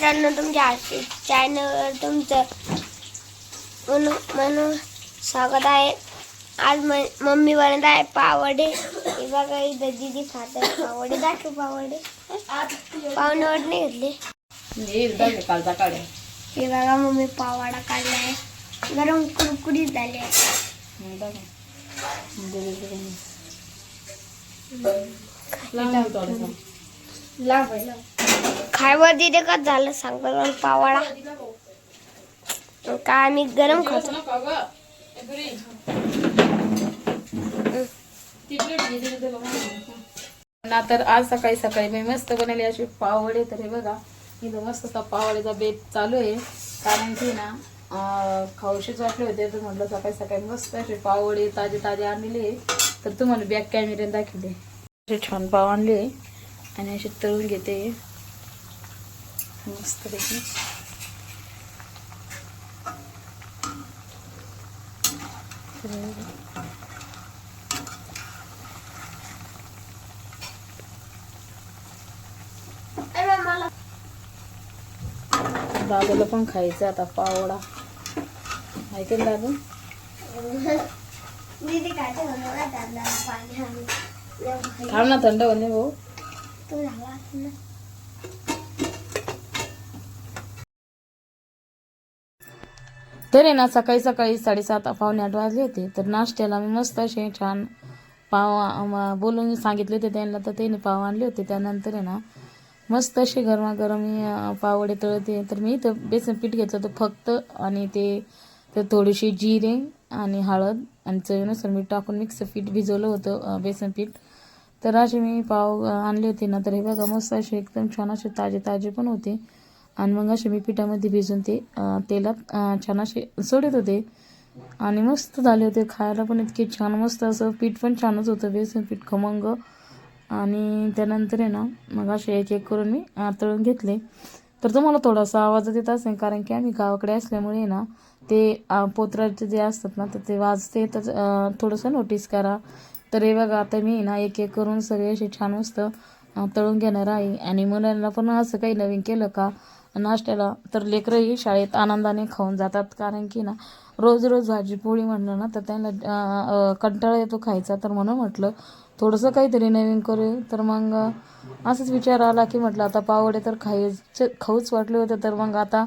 मित्रांनो तुमच्या चॅनलवर तुमचं म्हणून म्हणून स्वागत आहे आज म मम्मी बनत आहे पावडे हे बघा इथं दिदी खात आहे पावडे दाखव पावडे पावण्यावर नाही घेतले हे बघा मम्मी पावाडा काढला आहे गरम कुरकुरीत झाले आहे. खायवर दिदे का? झालं सांग बरं मला पावाडा. का आम्ही गरम खातो. ना तर आज सकाळी सकाळी मी मस्त बनवली अशी पावडे तर हे बघा. इथं मस्त पावड्याचा बेत चालू आहे. कारण की ना खाऊशीच वाटले होते तर म्हटलं सकाळी सकाळी मस्त असे पावडे ताजे ताजे आणलेले तर तुम्हाला बॅक कॅमेऱ्याने दाखवले असे छान पाव आणले. आणि असे तळून घेते. मस्त मला दादाला पण खायचं आता पावडा. ऐकेल दादू. थांब ना थंड होणे भाऊ. तो झाला असेल ना तर आहे ना सकाळी सकाळी साडेसात पावणे आठ वाजले होते. तर नाश्त्याला मी मस्त असे छान पाव बोलून सांगितले होते त्यांना तर त्यांनी पाव आणले होते. त्यानंतर आहे ना मस्त असे गरमागरम मी पावडे तळते. तर मी इथं बेसन पीठ घेतलं होतं फक्त आणि ते तर थोडीशी जिरे आणि हळद आणि चवीनुसार मीठ टाकून मिक्स पीठ भिजवलं होतं बेसन पीठ. तर असे मी पाव आणले होते ना. तर हे बघा मस्त असे एकदम छान असे ताजे ताजे पण होते. आणि मग असे मी पिठामध्ये भिजून ते तेलात छान असे सोडत होते. आणि मस्त झाले होते खायला पण इतके छान मस्त असं पीठ पण छानच होतं बेसन पीठ खमंग. आणि त्यानंतर आहे ना मग असे एक एक करून मी तळून घेतले. तर तुम्हाला थोडासा आवाज येत असेल कारण की आम्ही गावाकडे असल्यामुळे ना ते पोत्राचे जे असतात ना तर ते वाजते तर थोडंसं नोटीस करा. तर हे बघा आता मी ना एक एक करून सगळे असे छान मस्त तळून घेणार आहे. आणि मुलांना पण असं काही नवीन केलं का नाश्त्याला तर लेकरंही शाळेत आनंदाने खाऊन जातात. कारण की ना रोज रोज भाजी पोळी म्हणलं ना तर त्यांना कंटाळा येतो खायचा. तर म्हणून म्हटलं थोडंसं काहीतरी नवीन करू तर मग असंच विचार आला की म्हटलं आता पावडे तर खायचे खाऊच वाटले होते. तर मग आता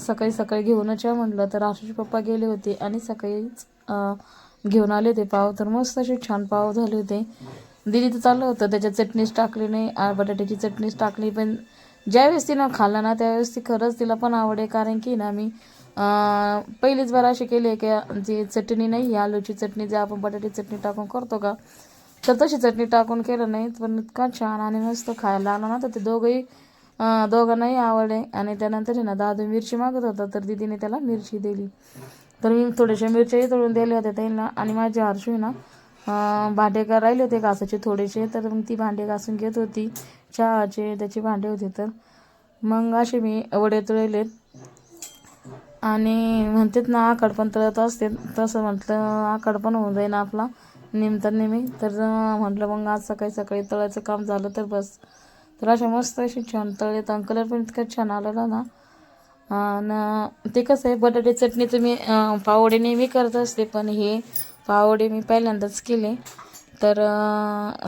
सकाळी सकाळी घेऊनच या म्हटलं. तर आशिष पप्पा गेले होते आणि सकाळीच घेऊन आले होते पाव. तर मस्त असे छान पाव झाले होते. दिदीचं चाललं होतं त्याच्यात चटणीच टाकली नाही. बटाट्याची चटणीच टाकली पण ज्यावेळेस तिनं खाल्लं ना त्यावेळेस ती खरंच तिला पण आवडे कारण की ना मी पहिलीच बार अशी केली आहे की जी चटणी नाही ही आलूची चटणी जे आपण बटाटी चटणी टाकून करतो का तर तशी चटणी टाकून केलं नाही पण इतका छान आणि मस्त खायला लागला ना तर ते दोघंही दोघांनाही आवडले आणि त्यानंतर ना दादू मिरची मागत होता तर दिदीने त्याला मिरची दिली. तर मी थोड्याशा मिरच्याही तळून दिल्या होत्या त्यांना आणि माझी आरशी ना भांडे का राहिले होते घासाचे थोडेसे तर मग ती भांडे घासून घेत होती. चहाचे त्याचे भांडे होते तर. मग असे मी वडे तळलेत आणि म्हणतात ना आकड पण तळत असते. तसं म्हटलं आकड पण होऊन जाईन आपला. निमता नेहमी तर म्हटलं मग आज सकाळी सकाळी तळायचं काम झालं तर बस. तर अशा मस्त अशी छान तळले. आणि कलर पण इतका छान आलेला ना. आणि ते कसं आहे बटाटे चटणी तुम्ही पावडे नेहमी करत असते पण हे पावडे मी पहिल्यांदाच केले. तर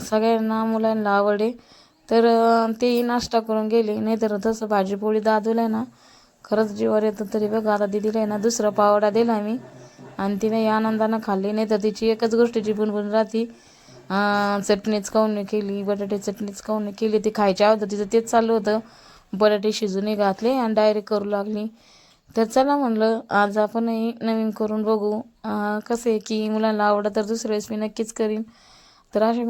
सगळ्यांना मुलांना आवडे. तर तेही नाश्ता करून गेले. नाही तर तसं भाजीपोळी दादूला ना खरंच जीवावर येतं तरी बघा. आता दिदीला आहे ना दुसरा पावडा दिला मी. आणि तिने आनंदानं खाल्ली. नाही तर तिची एकच गोष्टीची बुणबुण राहती. चटणीच काऊन नाही केली बटाटे चटणीच काऊन केली. ती खायच्या अगोदर तिचं तेच चाललं होतं. बटाटे शिजूनही घातले आणि डायरेक्ट करू लागली. तर चला म्हणलं आज आपणही नवीन करून बघू. कसं आहे की मुलांना आवडत तर दुसऱ्या वेळेस मी नक्कीच करीन. तर असे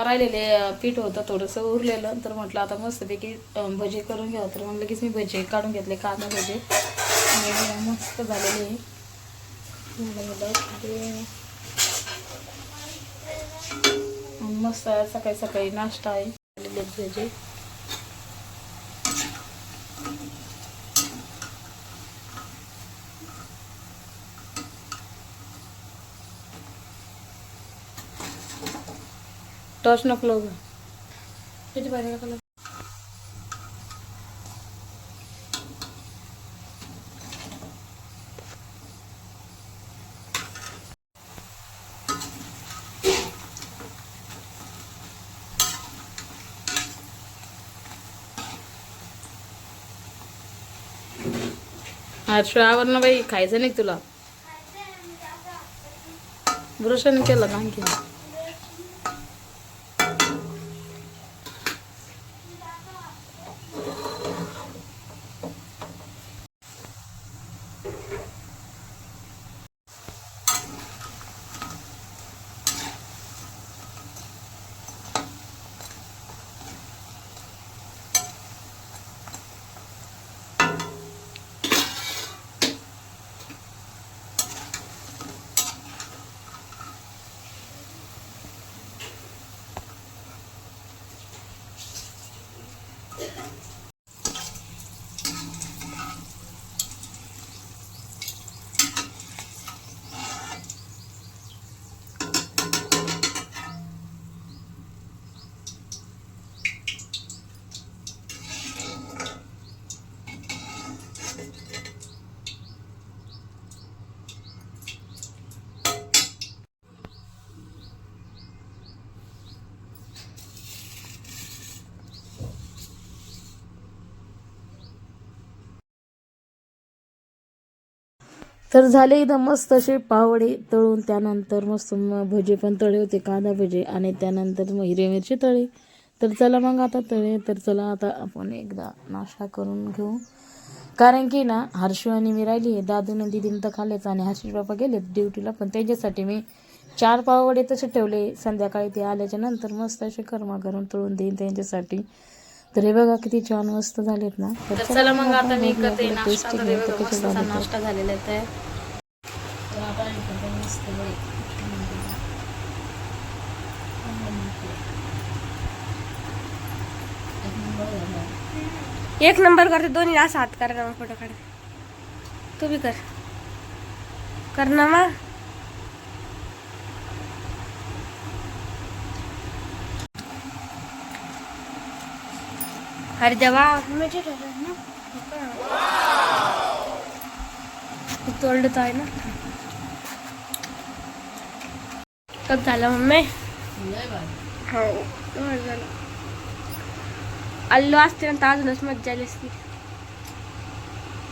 राहिलेले पीठ होतं थोडंसं उरलेलं. तर म्हटलं आता मस्तपैकी भजे करून घ्या तर मग लगेच मी भजे काढून घेतले कांदा भजे. मस्त झालेले आहे. आणि मस्त सकाळी सकाळी नाश्ता आहे. भजे. टॉर्च नको लावू. किती पाहिजे का आज आवर ना बाई खायचं नाही का तुला? ब्रशाने केलं का आणखी तर झाले इथं मस्त असे पावडे तळून त्यानंतर मस्त मग भजे पण तळे होते कांदा भजे आणि त्यानंतर मग हिरवी मिरची तळे. तर चला मग आता तळे तर चला आता आपण एकदा नाश्ता करून घेऊ. कारण की ना हर्षू आणि मी राहिली आहे दादून दिदीनं तर खाल्लेच आणि हर्षी बाबा गेले ड्युटीला पण त्यांच्यासाठी मी चार पावडे तसे ठेवले. संध्याकाळी ते आल्याच्यानंतर मस्त असे कर्मा करून तळून देईन त्यांच्यासाठी. तर हे बघा किती छान मस्त झालेत ना. तर चला मग आता मी करते नाश्ता तर हे बघा मस्त असा नाश्ता झालेला आहे तर. मस्त एक नंबर करते दोन्ही असा हात करा ना फोटो काढ. तू बी कर. कर ना मग. अरे देवा. तोडत आहे ना. कब झालं मम्मी. हो झालं. आलो असते ना तर अजूनच मज्जा आली असती.